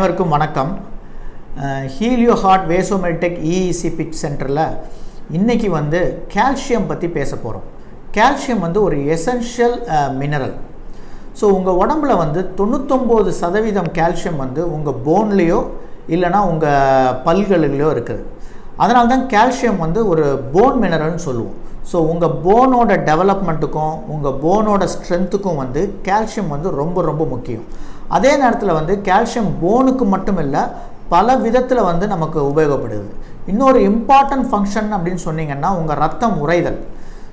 அனைவருக்கும் வணக்கம். Helio heart வேசோமெட்டிக் EEC பிட் சென்டரில் இன்றைக்கி வந்து கால்சியம் பற்றி பேச போகிறோம் கால்சியம் வந்து ஒரு எசென்ஷியல் மினரல் ஸோ உங்கள் உடம்புல வந்து தொண்ணூத்தொம்பது சதவீதம் கால்சியம் வந்து உங்கள் போன்லேயோ இல்லைனா உங்கள் பல்களிலையோ இருக்குது. அதனால தான் கால்சியம் வந்து ஒரு போன் மினரல்னு சொல்லுவோம். ஸோ உங்கள் போனோட டெவலப்மெண்ட்டுக்கும் உங்கள் போனோட ஸ்ட்ரென்த்துக்கும் வந்து கால்சியம் வந்து ரொம்ப ரொம்ப முக்கியம். அதே நேரத்தில் வந்து கால்சியம் போனுக்கு மட்டும் இல்லை பல விதத்தில் வந்து நமக்கு உபயோகப்படுது. இன்னொரு இம்பார்ட்டன்ட் ஃபங்க்ஷன் அப்படின்னு சொன்னீங்கன்னா உங்கள் ரத்தம் உறைதல்.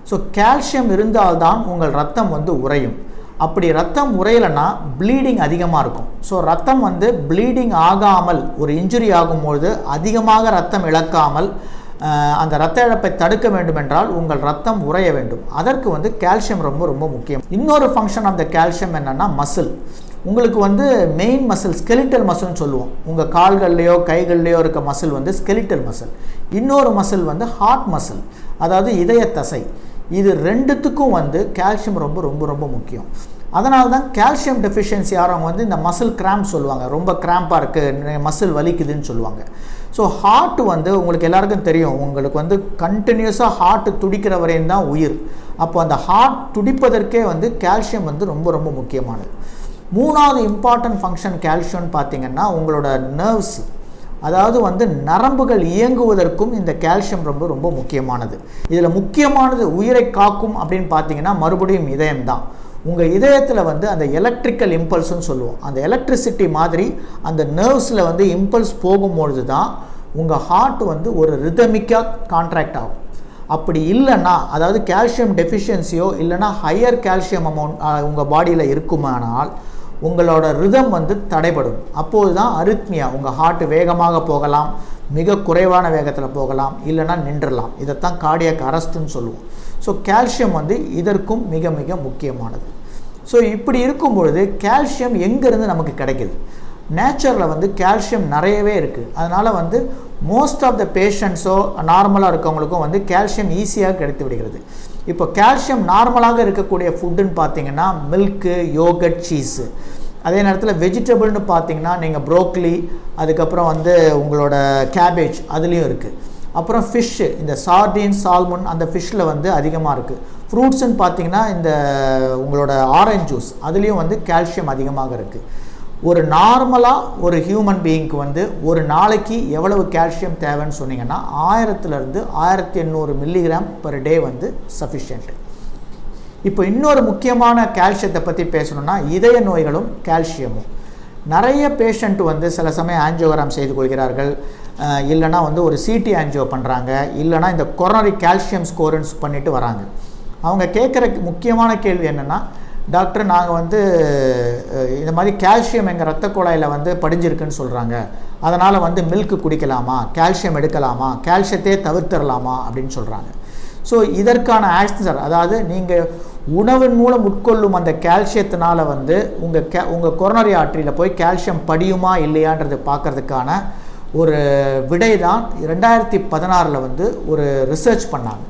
ஸோ கால்சியம் இருந்தால்தான் உங்கள் ரத்தம் வந்து உறையும். அப்படி ரத்தம் உறையலைன்னா ப்ளீடிங் அதிகமாக இருக்கும். ஸோ ரத்தம் வந்து ப்ளீடிங் ஆகாமல் ஒரு இன்ஜுரி ஆகும்பொழுது அதிகமாக ரத்தம் இழக்காமல் அந்த ரத்த இழப்பை தடுக்க வேண்டுமென்றால் உங்கள் ரத்தம் உறைய வேண்டும். அதற்கு வந்து கால்சியம் ரொம்ப ரொம்ப முக்கியம். இன்னொரு ஃபங்க்ஷன் ஆஃப் த கால்சியம் என்னென்னா மசில் உங்களுக்கு வந்து மெயின் மசில் ஸ்கெலிட்டல் மசில்னு சொல்லுவோம். உங்கள் கால்கள்லையோ கைகள்லேயோ இருக்க மசில் வந்து ஸ்கெலிட்டல் மசில் இன்னொரு மசில் வந்து ஹார்ட் மசில் அதாவது இதய தசை. இது ரெண்டுத்துக்கும் வந்து கால்சியம் ரொம்ப ரொம்ப ரொம்ப முக்கியம். அதனால தான் கால்சியம் டெஃபிஷியன்சி ஆகிறவங்க வந்து இந்த மசில் கிராம்ப் சொல்லுவாங்க. ரொம்ப கிராம்பாக இருக்குது மசில் வலிக்குதுன்னு சொல்லுவாங்க. ஸோ ஹார்ட் வந்து உங்களுக்கு எல்லாருக்கும் தெரியும். உங்களுக்கு வந்து கண்டினியூஸாக ஹார்ட் துடிக்கிற வரையும் தான் உயிர். அப்போ அந்த ஹார்ட் துடிப்பதற்கே வந்து கால்சியம் வந்து ரொம்ப ரொம்ப முக்கியமானது. மூணாவது இம்பார்ட்டன்ட் ஃபங்க்ஷன் கால்சியம்னு பார்த்தீங்கன்னா உங்களோட நர்வ்ஸ் அதாவது வந்து நரம்புகள் இயங்குவதற்கும் இந்த கால்சியம் ரொம்ப ரொம்ப முக்கியமானது. இதில் முக்கியமானது உயிரை காக்கும் அப்படின்னு பார்த்தீங்கன்னா மறுபடியும் இதயம் தான் உங்கள் இதயத்தில் வந்து அந்த எலக்ட்ரிக்கல் இம்பல்ஸ்னு சொல்லுவோம். அந்த எலக்ட்ரிசிட்டி மாதிரி அந்த நர்வ்ஸில் வந்து இம்பல்ஸ் போகும்பொழுது தான் உங்கள் ஹார்ட் வந்து ஒரு ரிதமிக்காக கான்ட்ராக்ட் ஆகும். அப்படி இல்லைன்னா அதாவது கால்சியம் டெஃபிஷியன்சியோ இல்லைன்னா ஹையர் கால்சியம் அமௌண்ட் உங்கள் பாடியில் இருக்குமானால் உங்களோட ரிதம் வந்து தடைபடும். அப்போது தான் அருத்மியா உங்கள் ஹார்ட் வேகமாக போகலாம் மிக குறைவான வேகத்தில் போகலாம் இல்லைன்னா நின்றுடலாம் இதைத்தான் கார்டியக் அரஸ்ட்டுன்னு சொல்லுவோம். ஸோ கால்சியம் வந்து இதற்கும் மிக மிக முக்கியமானது. ஸோ இப்படி இருக்கும் பொழுது கால்சியம் எங்கேருந்து நமக்கு கிடைக்குது? நேச்சரில் வந்து கால்சியம் நிறையவே இருக்குது அதனால் வந்து மோஸ்ட் ஆஃப் த பேஷண்ட்ஸோ நார்மலாக இருக்கவங்களுக்கும் வந்து கால்சியம் ஈஸியாக கிடைத்து விடுகிறது. இப்போ கால்சியம் நார்மலாக இருக்கக்கூடிய ஃபுட்டுன்னு பார்த்தீங்கன்னா மில்க்கு யோகட் சீஸு அதே நேரத்தில் வெஜிடபிள்னு பார்த்தீங்கன்னா நீங்கள் ப்ரோக்லி அதுக்கப்புறம் வந்து உங்களோட கேபேஜ் அதுலேயும் இருக்குது அப்புறம் ஃபிஷ்ஷு இந்த சார்டின் சால்மன் அந்த ஃபிஷ்ஷில் வந்து அதிகமாக இருக்குது ஃப்ரூட்ஸ்ன்னு பார்த்தீங்கன்னா இந்த உங்களோட ஆரஞ்ச் ஜூஸ் அதுலேயும் வந்து கால்சியம் அதிகமாக இருக்குது ஒரு நார்மலாக ஒரு ஹியூமன் பீயிங்க்கு வந்து ஒரு நாளைக்கு எவ்வளவு கால்சியம் தேவைன்னு சொன்னீங்கன்னா ஆயிரத்துலேருந்து ஆயிரத்தி எண்ணூறு மில்லிகிராம் பர் டே வந்து சஃபிஷியன்ட்டு இப்போ இன்னொரு முக்கியமான கால்சியத்தை பற்றி பேசணும்னா இதய நோய்களும் கால்சியமும். நிறைய பேஷண்ட் வந்து சில சமயம் ஆஞ்சியோகிராம் செய்து கொள்கிறார்கள். இல்லைனா இல்லைன்னா வந்து ஒரு சிடி ஆஞ்சியோ பண்ணுறாங்க இல்லைன்னா இந்த கொரோனரி கால்சியம் ஸ்கோரன்ஸ் பண்ணிட்டு வராங்க. அவங்க கேட்குற முக்கியமான கேள்வி என்னென்னா டாக்டர் நாங்கள் வந்து இந்த மாதிரி கால்சியம் எங்கள் ரத்த குழாயில் வந்து படிஞ்சிருக்குன்னு சொல்கிறாங்க அதனால் வந்து மில்க் குடிக்கலாமா? கால்சியம் எடுக்கலாமா? கால்சியத்தையே தவிர்த்திடலாமா அப்படின்னு சொல்கிறாங்க ஸோ இதற்கான ஆன்சர் அதாவது நீங்கள் உணவின் மூலம் உட்கொள்ளும் அந்த கால்சியத்தினால வந்து உங்கள் கே உங்கள் கொரோனரி ஆற்றியில் போய் கால்சியம் படியுமா இல்லையான்றது பார்க்கறதுக்கான ஒரு விடை தான் ரெண்டாயிரத்தி பதினாறில் வந்து ஒரு ரிசர்ச் பண்ணாங்க.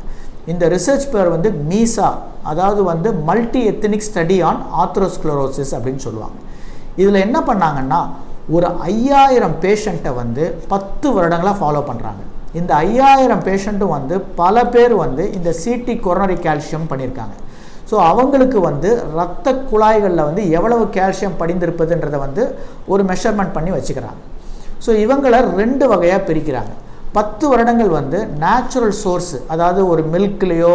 இந்த ரிசர்ச் பேர் வந்து மீசா அதாவது வந்து multi ethnic study on atherosclerosis அப்படின்னு சொல்லுவாங்க. இதில் என்ன பண்ணாங்கன்னா ஒரு ஐயாயிரம் பேஷண்ட்டை வந்து பத்து வருடங்களாக ஃபாலோ பண்ணுறாங்க இந்த ஐயாயிரம் பேஷண்ட்டும் வந்து பல பேர் வந்து இந்த சிடி கொரோனரி கால்சியம் பண்ணியிருக்காங்க. ஸோ அவங்களுக்கு வந்து ரத்த குழாய்களில் வந்து எவ்வளவு கால்சியம் படிந்திருப்பதுன்றதை வந்து ஒரு மெஷர்மெண்ட் பண்ணி வச்சுக்கிறாங்க. ஸோ இவங்களை ரெண்டு வகையாக பிரிக்கிறாங்க. பத்து வருடங்கள் வந்து நேச்சுரல் சோர்ஸு அதாவது ஒரு மில்க்லேயோ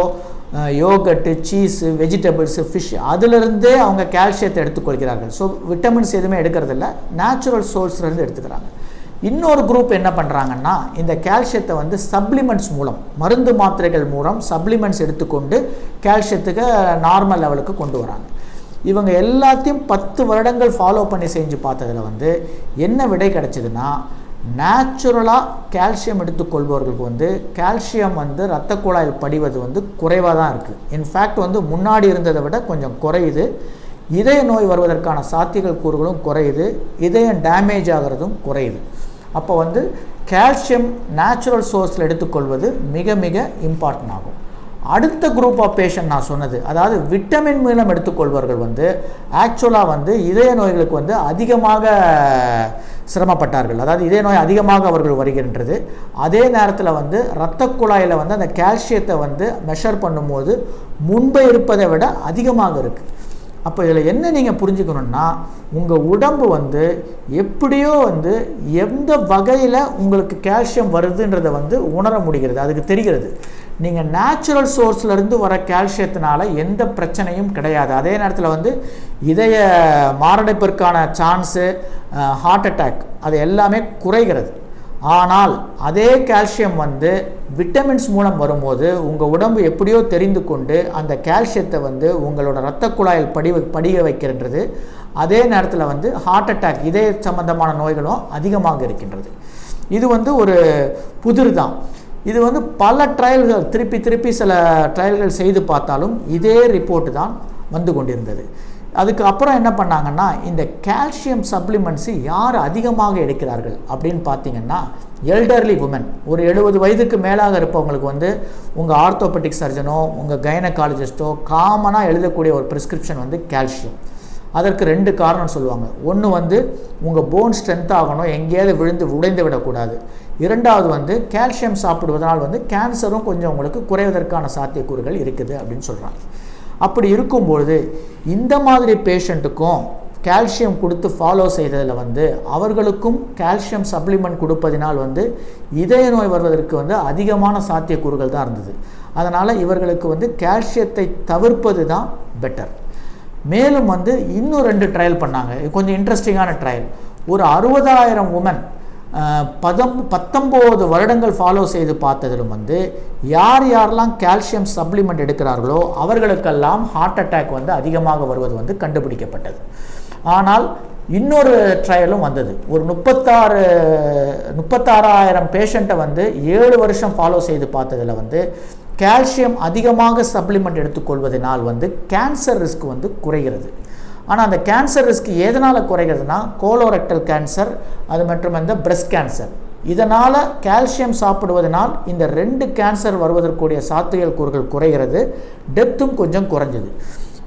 யோகட்டு சீஸு வெஜிடபிள்ஸு ஃபிஷ் அதிலிருந்தே அவங்க கால்சியத்தை எடுத்துக்கொள்கிறார்கள். ஸோ விட்டமின்ஸ் எதுவுமே எடுக்கிறதில்ல. நேச்சுரல் சோர்ஸ்லேருந்து எடுத்துக்கிறாங்க. இன்னொரு குரூப் என்ன பண்ணுறாங்கன்னா இந்த கால்சியத்தை வந்து சப்ளிமெண்ட்ஸ் மூலம் மருந்து மாத்திரைகள் மூலம் சப்ளிமெண்ட்ஸ் எடுத்துக்கொண்டு கால்சியத்துக்கு நார்மல் லெவலுக்கு கொண்டு வராங்க. இவங்க எல்லாத்தையும் பத்து வருடங்கள் ஃபாலோ பண்ணி செஞ்சு பார்த்ததில் வந்து என்ன விடை கிடச்சிதுன்னா நேச்சுரலாக கால்சியம் எடுத்துக்கொள்பவர்களுக்கு வந்து கால்சியம் வந்து இரத்த குழாயில் படிவது வந்து குறைவாக தான் இருக்குது இன்ஃபேக்ட் வந்து முன்னாடி இருந்ததை விட கொஞ்சம் குறையுது. இதய நோய் வருவதற்கான சாத்தியங்கள் கூறுகளும் குறையுது. இதயம் டேமேஜ் ஆகிறதும் குறையுது. அப்போ வந்து கால்சியம் நேச்சுரல் சோர்ஸில் எடுத்துக்கொள்வது மிக மிக இம்பார்ட்டன்ட் ஆகும். அடுத்த குரூப் ஆஃப் பேஷண்ட் நான் சொன்னது அதாவது விட்டமின் மூலம் எடுத்துக்கொள்வர்கள் வந்து ஆக்சுவலாக வந்து இதய நோய்களுக்கு வந்து அதிகமாக சிரமப்பட்டார்கள். அதாவது இதய நோய் அதிகமாக அவர்கள் வருகின்றது. அதே நேரத்தில் வந்து இரத்த குழாயில் வந்து அந்த கால்சியத்தை வந்து மெஷர் பண்ணும்போது முன்பு இருப்பதை விட அதிகமாக இருக்குது அப்போ இதில் என்ன நீங்கள் புரிஞ்சுக்கணுன்னா உங்கள் உடம்பு வந்து எப்படியோ வந்து எந்த வகையில் உங்களுக்கு கால்சியம் வருதுன்றதை வந்து உணர முடிகிறது அதுக்கு தெரிகிறது. நீங்கள் நேச்சுரல் சோர்ஸ்லேருந்து வர கால்சியத்தினால எந்த பிரச்சனையும் கிடையாது. அதே நேரத்தில் வந்து இதய மாரடைப்பிற்கான சான்ஸு ஹார்ட் அட்டாக் அது எல்லாமே குறைகிறது. ஆனால் அதே கால்சியம் வந்து விட்டமின்ஸ் மூலம் வரும்போது உங்கள் உடம்பு எப்படியோ தெரிந்து கொண்டு அந்த கால்சியத்தை வந்து உங்களோட இரத்த குழாயில் படி படிய வைக்கின்றது. அதே நேரத்தில் வந்து ஹார்ட் அட்டாக் இதய சம்பந்தமான நோய்களும் அதிகமாக இருக்கின்றது. இது வந்து ஒரு புதிர் தான். இது வந்து பல ட்ரையல்கள் திருப்பி திருப்பி சில ட்ரையல்கள் செய்து பார்த்தாலும் இதே ரிப்போர்ட் தான் வந்து கொண்டிருந்தது. அதுக்கு அப்புறம் என்ன பண்ணாங்கன்னா இந்த கால்சியம் சப்ளிமெண்ட்ஸு யார் அதிகமாக எடுக்கிறார்கள் அப்படின்னு பார்த்தீங்கன்னா எல்டர்லி உமன் ஒரு எழுபது வயதுக்கு மேலாக இருப்பவங்களுக்கு வந்து உங்கள் ஆர்த்தோபெட்டிக் சர்ஜனோ உங்கள் கைனகாலஜிஸ்ட்டோ காமனாக எழுதக்கூடிய ஒரு ப்ரிஸ்கிரிப்ஷன் வந்து கால்சியம் அதற்கு ரெண்டு காரணம் சொல்லுவாங்க. ஒன்று வந்து உங்கள் போன் ஸ்ட்ரென்த் ஆகணும் எங்கேயாவது விழுந்து உடைந்து விடக்கூடாது. இரண்டாவது வந்து கால்சியம் சாப்பிடுவதனால் வந்து கேன்சரும் கொஞ்சம் உங்களுக்கு குறைவதற்கான சாத்தியக்கூறுகள் இருக்குது அப்படின்னு சொல்கிறாங்க அப்படி இருக்கும்பொழுது இந்த மாதிரி பேஷண்ட்டுக்கும் கால்சியம் கொடுத்து ஃபாலோ செய்ததில் வந்து அவர்களுக்கும் கால்சியம் சப்ளிமெண்ட் கொடுப்பதினால் வந்து இதய நோய் வருவதற்கு வந்து அதிகமான சாத்தியக்கூறுகள் தான் இருந்தது. அதனால் இவர்களுக்கு வந்து கால்சியத்தை தவிர்ப்பது தான் பெட்டர் மேலும் வந்து இன்னும் ரெண்டு ட்ரையல் பண்ணாங்க. கொஞ்சம் இன்ட்ரெஸ்டிங்கான ட்ரையல் ஒரு அறுபதாயிரம் உமன் பதம் பத்தொம்போது வருடங்கள் ஃபாலோ செய்து பார்த்ததிலும் வந்து யார் யாரெல்லாம் கால்சியம் சப்ளிமெண்ட் எடுக்கிறார்களோ அவர்களுக்கெல்லாம் ஹார்ட் அட்டாக் வந்து அதிகமாக வருவது வந்து கண்டுபிடிக்கப்பட்டது. ஆனால் இன்னொரு ட்ரையலும் வந்தது. ஒரு முப்பத்தாறு முப்பத்தாறாயிரம் பேஷண்ட்டை வந்து ஏழு வருஷம் ஃபாலோ செய்து பார்த்ததில் வந்து கால்சியம் அதிகமாக சப்ளிமெண்ட் எடுத்துக்கொள்வதனால் வந்து கேன்சர் ரிஸ்க் வந்து குறைகிறது. ஆனால் அந்த கேன்சர் ரிஸ்க் எதனால் குறைகிறதுனா கோலோரெக்டல் கேன்சர் அது மற்றும் இந்த பிரஸ்ட் கேன்சர் இதனால் கால்சியம் சாப்பிடுவதனால் இந்த ரெண்டு கேன்சர் வருவதற்குரிய சாத்தியல் கூறுகள் குறைகிறது டெத்தும் கொஞ்சம் குறைஞ்சது.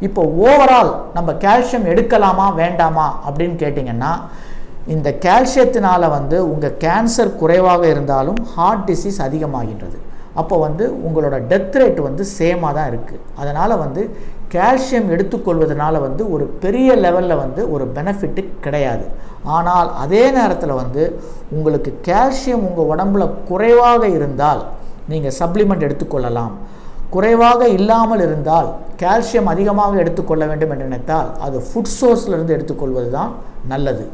இப்போ ஓவரால் நம்ம கால்சியம் எடுக்கலாமா வேண்டாமா அப்படின்னு கேட்டிங்கன்னா இந்த கால்சியத்தினால் வந்து உங்கள் கேன்சர் குறைவாக இருந்தாலும் ஹார்ட் டிசீஸ் அதிகமாகின்றது. அப்போ வந்து உங்களோட டெத் ரேட் வந்து சேமாக தான் இருக்குது அதனால் வந்து கால்சியம் எடுத்துக்கொள்வதனால வந்து ஒரு பெரிய லெவலில் வந்து ஒரு பெனிஃபிட்டு கிடையாது. ஆனால் அதே நேரத்தில் வந்து உங்களுக்கு கால்சியம் உங்கள் உடம்புல குறைவாக இருந்தால் நீங்கள் சப்ளிமெண்ட் எடுத்துக்கொள்ளலாம். குறைவாக இல்லாமல் இருந்தால் கால்சியம் அதிகமாக எடுத்துக்கொள்ள வேண்டும் என்று நினைத்தால் அது ஃபுட் சோர்ஸ்லேருந்து எடுத்துக்கொள்வது தான் நல்லது.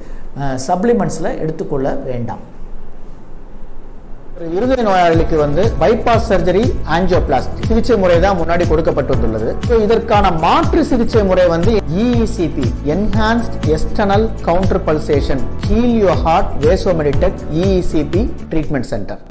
சப்ளிமெண்ட்ஸில் எடுத்துக்கொள்ள வேண்டாம். இருதய நோயாளிக்கு வந்து பைபாஸ் சர்ஜரி ஆஞ்சியோபிளாஸ்டி சிகிச்சை முறை தான் முன்னாடி கொடுக்கப்பட்டுள்ளது. வந்துள்ளது இதற்கான மாற்று சிகிச்சை முறை வந்து EECP enhanced external counter pulsation heal your heart Vasomeditech EECP treatment centre